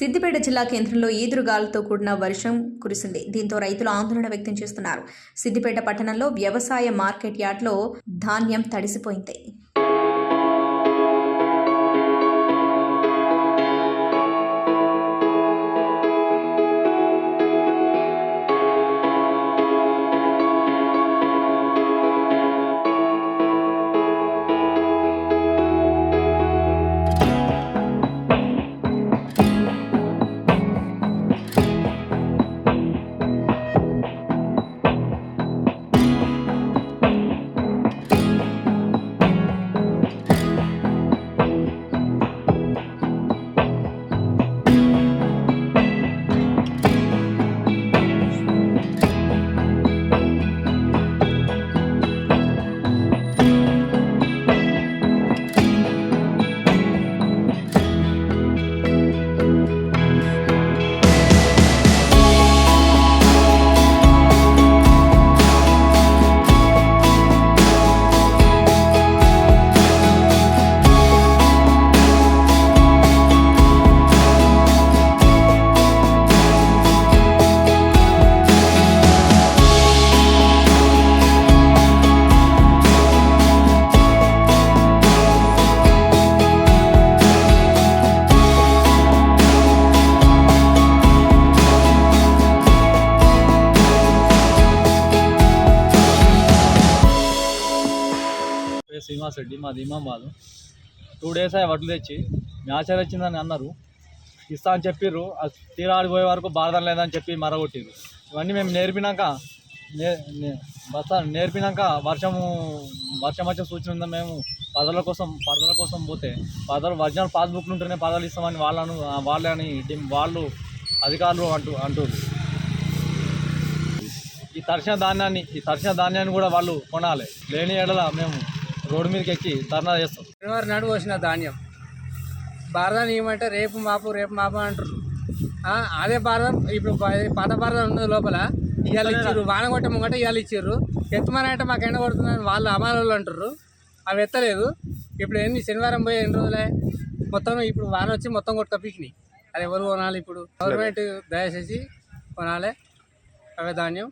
సిద్దిపేట జిల్లా కేంద్రంలో ఈదురుగాలతో కూడిన వర్షం కురిసింది. దీంతో రైతులు ఆందోళన వ్యక్తం చేస్తున్నారు. సిద్దిపేట పట్టణంలో వ్యవసాయ మార్కెట్ యార్డ్లో ధాన్యం తడిసిపోయింది. పేరు శ్రీనివాస్ రెడ్డి మాది బాధ టూ డేస్ అయ్యి వడ్లు తెచ్చి మ్యాచర్ వచ్చిందని అన్నారు. ఇస్తా అని చెప్పిర్రు. అది తీరా ఆడిపోయే వరకు బాధ లేదని చెప్పి మరగొట్టిర్రు. ఇవన్నీ మేము నేర్పినాక నే నే- బస్తా నేర్పినాక వర్షము వర్షం వచ్చే సూచన ఉందా మేము? పదల కోసం పదల కోసం పోతే పదలు ఒరిజినల్ పాస్బుక్లు ఉంటేనే పదలు ఇస్తామని వాళ్ళను వాళ్ళే అని వాళ్ళు అధికారులు అంటూ అంటారు ఈ తరిచిన ధాన్యాన్ని ఈ తరిచిన ధాన్యాన్ని కూడా వాళ్ళు కొనాలి. లేని ఎడల మేము రోడ్డు మీదకి ఎక్కి ధర్నా చేస్తాం. శనివారం నాడు పోసిన ధాన్యం. భారతం ఏమంటే రేపు మాపు రేపు మాపు అంటారు ఆ, అదే భారతం ఇప్పుడు పాత భారతం ఉన్నది లోపల ఇవాళ ఇచ్చారు వాన కొట్టే ముంగట ఇవాళ ఇచ్చారు ఎత్తమని అంటే మాకు ఎండ కొడుతుందని వాళ్ళు అమానోళ్ళు అంటారు అవి ఎత్తలేదు. ఇప్పుడు ఏంది శనివారం పోయి ఎన్ని రోజులే? మొత్తం ఇప్పుడు వాన వచ్చి మొత్తం కొట్టు తప్పించినాయి అది ఎవరు కొనాలి ఇప్పుడు? గవర్నమెంట్ దయచేసి కొనాలి. అవే ధాన్యం.